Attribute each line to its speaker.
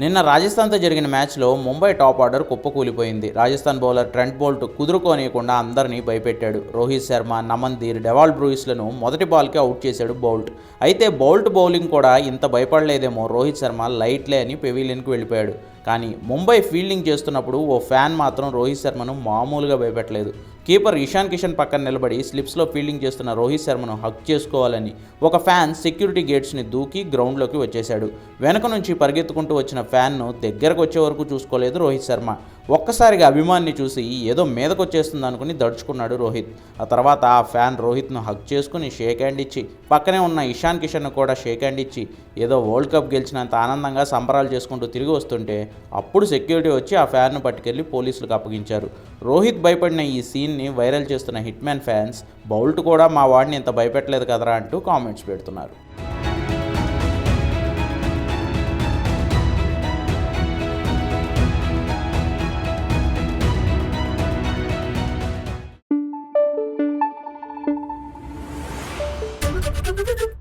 Speaker 1: నిన్న రాజస్థాన్తో జరిగిన మ్యాచ్లో ముంబై టాప్ ఆర్డర్ కుప్పకూలిపోయింది. రాజస్థాన్ బౌలర్ ట్రెంట్ బోల్ట్ కుదురుకోనియకుండా అందరినీ భయపెట్టాడు. రోహిత్ శర్మ నమన్ ధీర్ డెవాల్ బ్రూయిస్లను మొదటి బాల్కి అవుట్ చేశాడు బౌల్ట్. అయితే బౌల్ట్ బౌలింగ్ కూడా ఇంత భయపడలేదేమో రోహిత్ శర్మ లైట్లే అని పెవీలియన్కి వెళ్ళిపోయాడు. కానీ ముంబై ఫీల్డింగ్ చేస్తున్నప్పుడు ఓ ఫ్యాన్ మాత్రం రోహిత్ శర్మను మామూలుగా భయపెట్టలేదు. కీపర్ ఇషాన్ కిషన్ పక్కన నిలబడి స్లిప్స్లో ఫీల్డింగ్ చేస్తున్న రోహిత్ శర్మను హక్ చేసుకోవాలని ఒక ఫ్యాన్ సెక్యూరిటీ గేట్స్ని దూకి గ్రౌండ్లోకి వచ్చేశాడు. వెనక నుంచి పరిగెత్తుకుంటూ వచ్చిన ఫ్యాన్ను దగ్గరకు వచ్చే వరకు చూసుకోలేదు రోహిత్ శర్మ. ఒక్కసారిగా అభిమాన్ని చూసి ఏదో మీదకొచ్చేస్తుంది అనుకుని దడుచుకున్నాడు రోహిత్. ఆ తర్వాత ఆ ఫ్యాన్ రోహిత్ను హక్ చేసుకుని షేక్ హ్యాండ్ ఇచ్చి పక్కనే ఉన్న ఇషాన్ కిషన్ను కూడా షేక్ హ్యాండ్ ఇచ్చి ఏదో వరల్డ్ కప్ గెలిచినంత ఆనందంగా సంబరాలు చేసుకుంటూ తిరిగి వస్తుంటే అప్పుడు సెక్యూరిటీ వచ్చి ఆ ఫ్యాన్ను పట్టుకెళ్ళి పోలీసులకు అప్పగించారు. రోహిత్ భయపడిన ఈ సీన్ని వైరల్ చేస్తున్న హిట్ మ్యాన్ ఫ్యాన్స్ బౌల్ట్ కూడా మా వాడిని ఇంత భయపెట్టలేదు కదరా అంటూ కామెంట్స్ పెడుతున్నారు.
Speaker 2: Thank you.